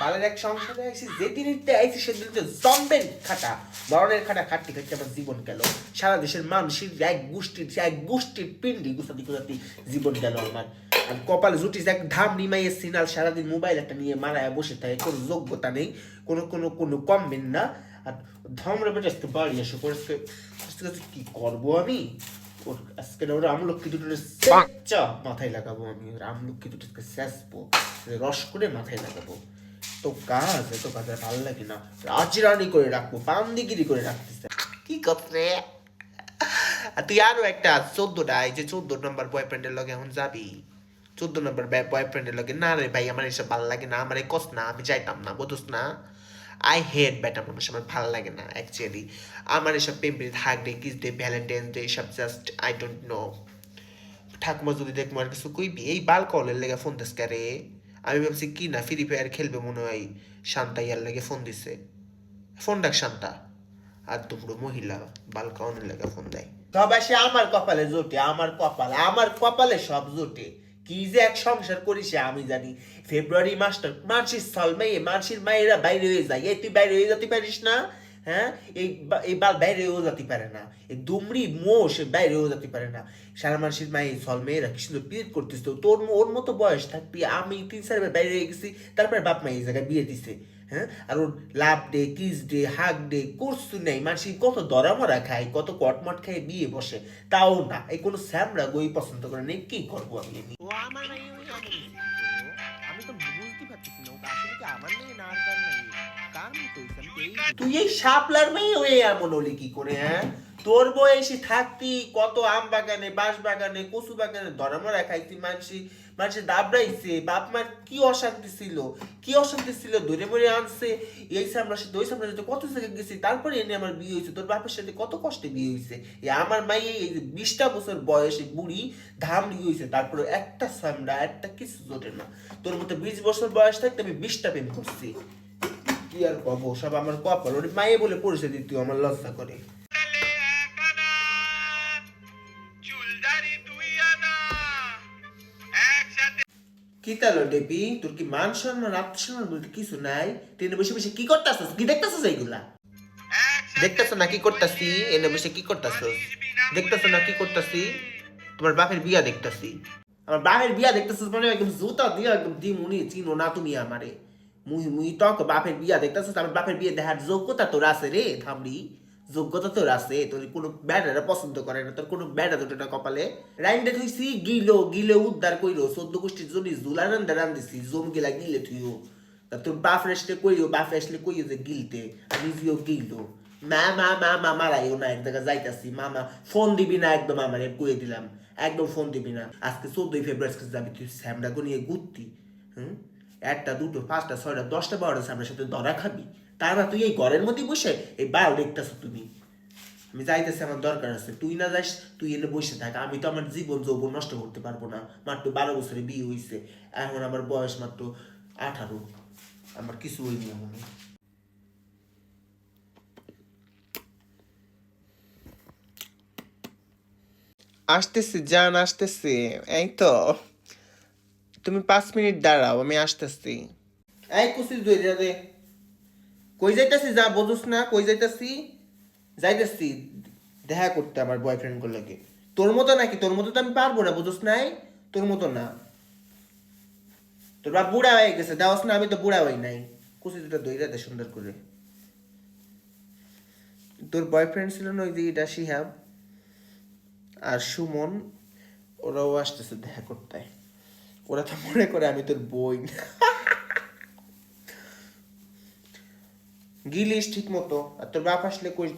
বালের এক সংসারে আইসি যেদিনতে আইসি সেদিন তো জম্বের খাটা, মরণের খাটা খাটতে খাটতে আমার জীবন গেল। সারা দেশের মানুষের এক গোষ্ঠীর এক গোষ্ঠীর পিন্ডি গুছাতি গুছাতি জীবন গেল আমার। আর কপালে এক ধাম সিনাল, সারাদিন মোবাইল একটা নিয়ে মারায় বসে থাকে, কোনো যোগ্যতা নেই, কোনো কোনো কোনো কমবেন না। আর বেটা, আজকে বাড়ি আজকে কি করব আমি? আজকে ওর আমলক্ষী দুটো মাথায় লাগাবো আমি আমলক্ষী দুটো আজকে শেষবো রস করে মাথায় লাগাবো। তো কাজ, এত কাজ আর ভালো লাগে না। রাজরানি করে রাখব, পান্দিগিরি করে রাখতেছে। কি করছে? তুই আরও একটা, চোদ্দটা, এই যে চোদ্দ নম্বর বয়ফ্রেন্ডের লগে এখন যাবি। চোদ্দ নম্বর বয়ফ্রেন্ডের লগে, না রে ভাই, আমার এসব ভালো লাগে না, আমার কস না, আমি যাইতাম না, বুঝোস না? আই হেট বেটা মানুষ, আমার ভালো লাগে না অ্যাকচুয়ালি আমার এসব পেম্পে থাক day kiss day Valentine's day এসব জাস্ট আই ডোন্ট নো ঠাকুমা যদি দেখব আর কিছু কইবি, এই বাল কলের লেগে ফোন দিস রে? আমি ভাবছি, কি না ফ্রি ফায়ার খেলবে মনে হয় শান্তা ইয়ার লাগে ফোন দিছে। ফোন ডাক শান্তা। আর দুপুরো মহিলা বাল কাউনের লেগে ফোন দেয়। সবাই সে আমার কপালে জোটে, আমার কপাল, আমার কপালে সব জোটে। কি যে এক সংসার করি সে, আমি জানি। ফেব্রুয়ারি মাসটা মার্চের সাল মেয়ে মার্চের মায়েরা বাইরে হয়ে যায়। এই তুই বাইরে হয়ে যেতে পারিস না? হ্যাঁ? এই এই বাল বাইরেও যেতে পারে না। এই দুমড়ি মোষ বাইরেও যেতে পারে না। সারা মানুষের মায়ে সল মেয়েরা কি সুন্দর বিয়ে করতেছে তোর ওর মতো বয়স থাকবি, আমি তিন চারবার বাইরে গেছি, তারপরে বাপ মা এই জায়গায় বিয়ে দিছে হ্যাঁ? আর ওর love day, kiss day hug day করছু নেই। মানুষ কত দরা মরা খায়, কত কটমট খায়, বিয়ে বসে। তাও না, এই কোনো স্যামরা গই পছন্দ করে নেই কি করব আমি? তুই এই শাপলার মেয়ে ওই এমন হলি কি করে হ্যাঁ তোর বয়সে থাকতি কত আম বাগানে, বাঁশ বাগানে, কচু বাগানে, ধরামরা খাইতি, মানসি মানুষের দাবড়াইছে, বাপ মার কি অশান্তি ছিল? কি অশান্তি ছিল? ধরে মরে আনছে, এই সামলার সাথে, ওই সামলার সাথে কত জায়গায় গেছি? তারপরে এনে আমার বিয়ে হয়েছে। তোর বাপের সাথে কত কষ্টে বিয়ে হয়েছে? এই আমার মাইয়ে এই যে বিশটা বছর বয়সে বুড়ি ধাম বিয়ে হয়েছে। তারপরে একটা সামলা একটা কিছু জোটে না। তোর মতো বিশ বছর বয়স থাকতে আমি বিশটা প্রেম করছি। কি আর কব? সব আমার কপাল। ওর মায়ে বলে পরিচয় দিতে, আমার লজ্জা করে। কি তালো ডেপি তোর কি মান সম্মান, আত্মসম্মান বলতে কিছু নাই? ট্রেনে বসে বসে কি করতেছস? কি দেখতেছস এইগুলা? দেখতেছ না কি করতাছি? এনে বসে কি করতাছস? দেখতেছ না কি করতাছি? তোমার বাপের বিয়া দেখতাছি। আমার বাপের বিয়া দেখতেছস মানে একদম জুতা দিয়া একদম দি মুনি চিনো না তুমি আমারে। মুই মুই তক বাপের বিয়া দেখতেছস, আমার বাপের বিয়ে দেখার যোগ্যতা তোর আছে রে, থামড়ি। যোগ্যতা তোর আছে, তোর কোনো ব্যাটারা পছন্দ করে না, তোর কোনো ব্যাটা দুটো না কপালে রাইন্ডে থুইছি গিলো, গিলে উদ্ধার কইলো চোদ্দ গোষ্ঠীর জন্য জুলা রান্দা রান্দিছি জম গিলা গিলে থুইও। তা তোর বাপ রেসলে কইও বাপ রেসলে কইও যে গিলতে আর নিজেও গিললো মা মা মা মা, মারাইও না, এক জায়গায় যাইতাছি মামা ফোন দিবি না, একদম আমার কয়ে দিলাম, একদম ফোন দিবি না। আজকে চোদ্দই ফেব্রুয়ারি যাবি তুই স্যামডা নিয়ে ঘুরতি, হুম? একটা, দুটো, পাঁচটা, ছয়টা, দশটা, বারোটা সামনের সাথে ধরা খাবি। তা না তুই এই ঘরের মধ্যে বসে এই বারো দেখতেছ তুমি। আমি যাইতেছি আমার দরকার আছে। তুই না যাস তুই এনে বসে থাক। আমি তো আমার জীবন যৌবন নষ্ট করতে পারব না। মাত্র বারো বছরে বিয়ে হয়েছে এখন আমার বয়স মাত্র আঠারো। আমার কিছু হয়নি এখন। আসতেছি জান আসতেছি। এই তো। তুমি পাঁচ মিনিট দাঁড়াও আমি আসতেছি। এই কুসি দে। কই যাইতাছি? যা বুঝুস না, কই যাইতাছি? যাইতাছি দেখা করতে আমার বয়ফ্রেন্ড গুলোকে তোর মতো নাকি? তোর মতো তো আমি পারব না, বুঝুস নাই? তোর মতো না। তোর বাপ বুড়া হয়ে গেছে, দেওয়াস না, আমি তো বুড়া হই নাই। কুসি দুটা দই দে সুন্দর করে। তোর বয়ফ্রেন্ড ছিল না ওই যে এটা শিহাব? আর সুমন, ওরাও আসতেছে দেখা করতে। ওরা তো মনে করে আমি তোর বই গিলিস ঠিক মতো আর তোর বাপ আসলে কই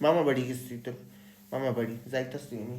মামা বাড়ি গেছি, তোর মামা বাড়ি, যাইতাছি আমি।